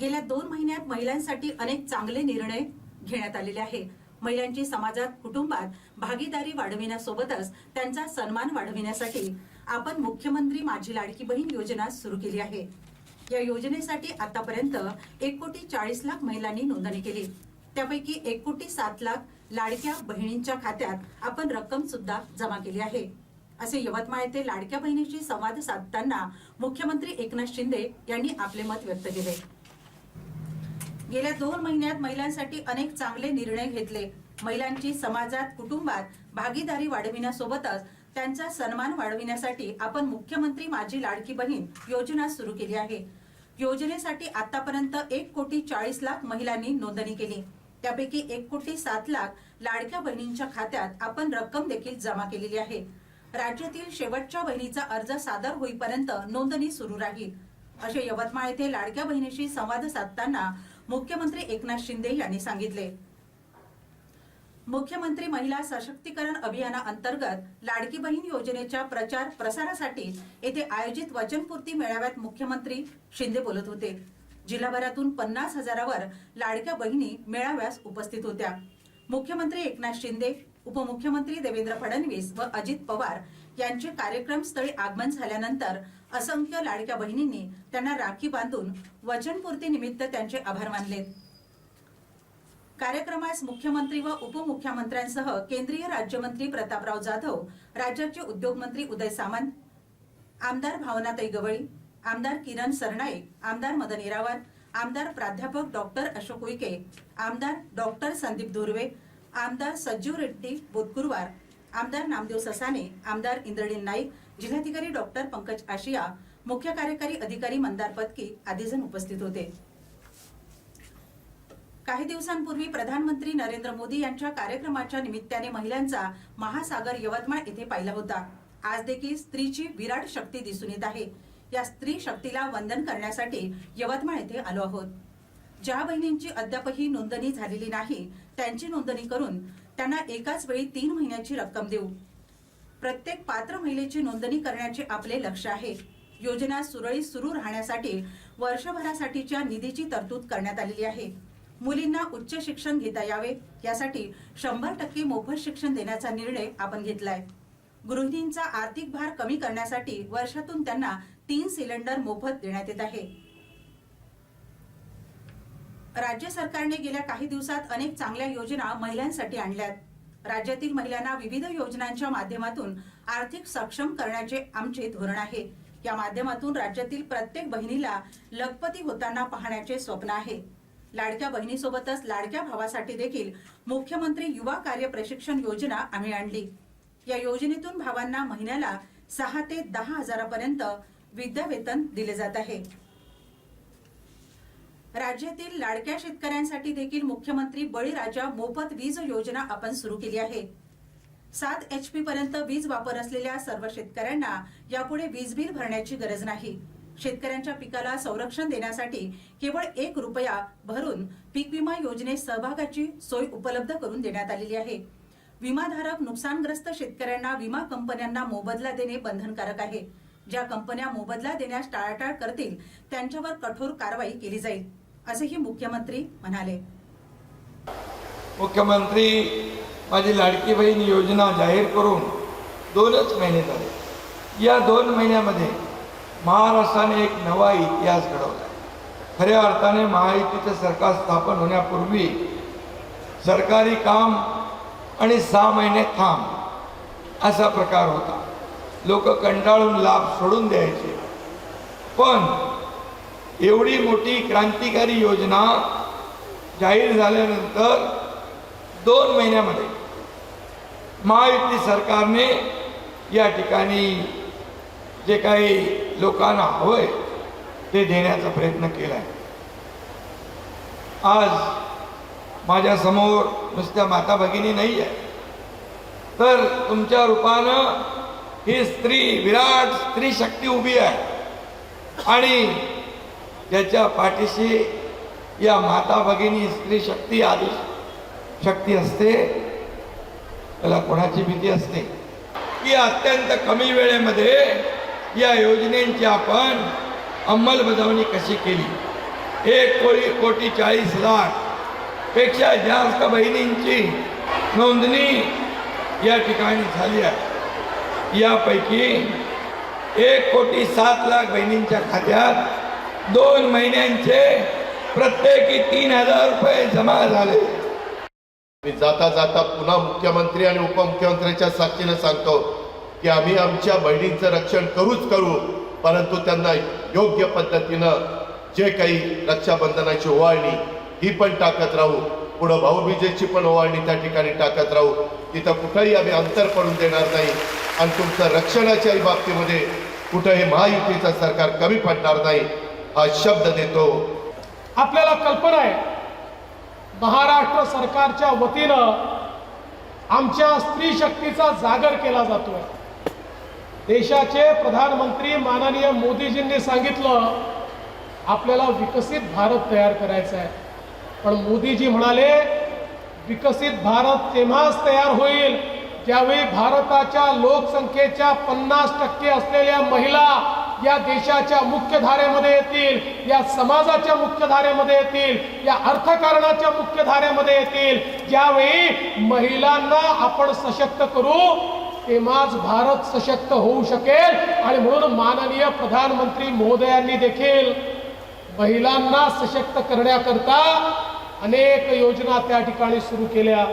गेल्या दोन महिन्यात महिलांसाठी अनेक चांगले निर्णय घेण्यात आलेले आहे. महिलांची समाजात कुटुंबात भागीदारी वाढविण्यासोबतच त्यांचा सन्मान वाढविण्यासाठी आपण मुख्यमंत्री माझी लाडकी बहीण योजना सुरू केली आहे. या योजनेसाठी आतापर्यंत एक कोटी चाळीस लाख महिलांनी नोंदणी केली. त्यापैकी एक कोटी सात लाख लाडक्या बहिणींच्या खात्यात आपण रक्कम सुद्धा जमा केली आहे. असे यवतमाळ येथे लाडक्या बहिणीशी संवाद साधताना मुख्यमंत्री एकनाथ शिंदे यांनी आपले मत व्यक्त केले. गेल्या दोन महिन्यात महिलांसाठी अनेक चांगले निर्णय घेतले. महिलांची समाजात कुटुंबात भागीदारी वाढविण्यासोबतच त्यांचा सन्मान वाढविण्यासाठी आपण मुख्यमंत्री माझी लाडकी बहीण योजना सुरू केली आहे. योजनेसाठी आतापर्यंत एक कोटी चाळीस लाख महिलांनी नोंदणी केली. त्यापैकी एक कोटी सात लाख लाडक्या बहिणींच्या खात्यात आपण रक्कम देखील जमा केलेली आहे. राज्यातील शेवटच्या बहिणीचा अर्ज सादर होईपर्यंत नोंदणी सुरू राहील. असे यवतमाळ येथे लाडक्या बहिणीशी संवाद साधताना मुख्यमंत्री एकनाथ शिंदे यांनी सांगितले. मुख्यमंत्री महिला सशक्तीकरण अभियानाअंतर्गत लाडकी बहीण योजनेच्या प्रचार प्रसारासाठी येथे आयोजित वचनपूर्ती मेळाव्यात मुख्यमंत्री शिंदे बोलत होते. जिल्हाभरातून पन्नास हजारावर लाडक्या बहिणी मेळाव्यास उपस्थित होत्या. मुख्यमंत्री एकनाथ शिंदे उपमुख्यमंत्री देवेंद्र फडणवीस व अजित पवार यांचे कार्यक्रमस्थळी आगमन झाल्यानंतर असंख्य लाडक्या बहिणींनी त्यांना राखी बांधून वचनपूर्ती निमित्त त्यांचे आभार मानले. कार्यक्रमास मुख्यमंत्री व उपमुख्यमंत्र्यांसह केंद्रीय राज्यमंत्री प्रतापराव जाधव राज्याचे उद्योगमंत्री उदय सामंत आमदार भावनाताई गवळी आमदार किरण सरनाईक आमदार मदन येरावार आमदार प्राध्यापक डॉक्टर अशोक उईके आमदार डॉक्टर संदीप धुर्वे आमदार सज्जीव रेड्डी बोतकुरवार आमदार नामदेव ससाने आमदार इंद्रनील नाईक जिल्हाधिकारी डॉक्टर पंकज आशिया मुख्य कार्यकारी अधिकारी मंदार पत्की आदीजण उपस्थित होते. काही दिवसांपूर्वी प्रधानमंत्री नरेंद्र मोदी यांच्या कार्यक्रमाच्या निमित्ताने महिलांचा महासागर यवतमाळ येथे पाहिला होता. आज देखील स्त्रीची विराट शक्ती दिसून येत आहे. या स्त्री शक्तीला वंदन करण्यासाठी यवतमाळ येथे आलो आहोत. ज्या बहिणींची अद्यापही नोंदणी झालेली नाही त्यांची नोंदणी करून त्यांना एकाच वेळी तीन महिन्याची रक्कम देऊ. प्रत्येक पात्र महिलेची नोंदणी करण्याचे आपले लक्ष आहे. योजना सुरळीत सुरू राहण्यासाठी वर्षभरासाठीच्या निधीची तरतूद करण्यात आलेली आहे. मुलींना उच्च शिक्षण घेता यावे यासाठी शंभर टक्के मोफत शिक्षण देण्याचा निर्णय आपण घेतलाय. गृहिणींचा आर्थिक भार कमी करण्यासाठी वर्षातून त्यांना तीन सिलेंडर मोफत देण्यात येत आहे. राज्य सरकारने गेल्या काही दिवसात अनेक चांगल्या योजना महिलांसाठी आणल्यात. राज्यातील महिलांना विविध योजनांच्या माध्यमातून आर्थिक सक्षम करण्याचे आमचे धोरण आहे. या माध्यमातून राज्यातील प्रत्येक बहिणीला लखपती होताना पाहण्याचे स्वप्न आहे. लाडक्या बहिणीसोबतच लाडक्या भावासाठी देखील मुख्यमंत्री युवा कार्य प्रशिक्षण योजना आम्ही आणली. या योजनेतून भावांना महिन्याला सहा ते दहा हजारापर्यंत विद्यावेतन दिले जात आहे. राज्यातील लाडक्या शेतकऱ्यांसाठी देखील मुख्यमंत्री बळीराजा मोफत वीज योजना आपण सुरू केली आहे. सात एच पी पर्यंत वीज वापर असलेल्या सर्व शेतकऱ्यांना यापुढे वीज बिल भरण्याची गरज नाही. शेतकऱ्यांच्या पिकाला संरक्षण देण्यासाठी केवळ एक रुपया भरून पीक विमा योजनेत सहभागाची सोय उपलब्ध करून देण्यात आलेली आहे. विमाधारक नुकसानग्रस्त शेतकऱ्यांना विमा कंपन्यांना मोबदला देणे बंधनकारक आहे. ज्या कंपन्या मोबदला देण्यास टाळाटाळ करतील त्यांच्यावर कठोर कारवाई केली जाईल. असेही मुख्यमंत्री म्हणाले. मुख्यमंत्री माझी लाडकी बहीण योजना जाहीर करून दोनच महिने झाले. या दोन महिन्यामध्ये महाराष्ट्राने एक नवा इतिहास घडवला. खऱ्या अर्थाने महायुतीचं सरकार स्थापन होण्यापूर्वी सरकारी काम आणि सहा महिने थांब असा प्रकार होता. लोक कंटाळून लाभ सोडून द्यायचे. पण एवढी मोठी क्रांतिकारी योजना जाहीर झाल्यानंतर दोन महिन्यामध्ये महायुती सरकारने या ठिकाणी जे काही लोकांना हवंय ते देण्याचा प्रयत्न केला आहे आज माझ्यासमोर नुसत्या माता भगिनी नाही आहे तर तुमच्या रूपानं ही स्त्री विराट स्त्री शक्ती उभी आहे. आणि ज्याच्या पाठीशी या माता भगिनी स्त्री शक्ती आदी शक्ती असते त्याला कोणाची भीती असते? की अत्यंत कमी वेळेमध्ये या योजनेची आपण अंमलबजावणी कशी केली? एक कोटी कोटी चाळीस लाखपेक्षा जास्त बहिणींची नोंदणी या ठिकाणी झाली आहे. यापैकी एक कोटी सात लाख बहिणींच्या खात्यात दोन महिन्यांचे प्रत्येकी तीन हजार रुपये जमा झाले. मी जाता जाता पुन्हा मुख्यमंत्री आणि उपमुख्यमंत्र्यांच्या साक्षीने सांगतो की आम्ही आमच्या बहिणींचं रक्षण करूच करू परंतु त्यांना योग्य पद्धतीनं जे काही रक्षाबंधनाची ओवाळणी ही पण टाकत राहू पुढं भाऊबीजेची पण ओवाळणी त्या ठिकाणी टाकत राहू तिथं कुठंही आम्ही अंतर पडून देणार नाही आणि तुमचं रक्षणाच्याही बाबतीमध्ये कुठंही महायुतीचं सरकार कमी पडणार नाही. हा शब्द देतो. आपल्याला कल्पना आहे महाराष्ट्र सरकारच्या वतीनं आमच्या स्त्री शक्तीचा जागर केला जातोय. देशाचे प्रधानमंत्री माननीय मोदीजींनी सांगितलं आपल्याला विकसित भारत तयार करायचा आहे. पण मोदीजी म्हणाले विकसित भारत तेव्हाच तयार होईल ज्यावेळी भारताच्या लोकसंख्येच्या पन्नास टक्के असलेल्या महिला या देशाच्या मुख्यधारेमध्ये येतील या समाजाच्या मुख्यधारेमध्ये येतील या अर्थकारणाच्या मुख्यधारेमध्ये येतील. ज्यावेळी महिलांना आपण सशक्त करू तेव्हाच भारत सशक्त होऊ शकेल. आणि म्हणून माननीय प्रधानमंत्री महोदयांनी देखील महिलांना सशक्त करण्याकरता अनेक योजना त्या ठिकाणी सुरू केल्या.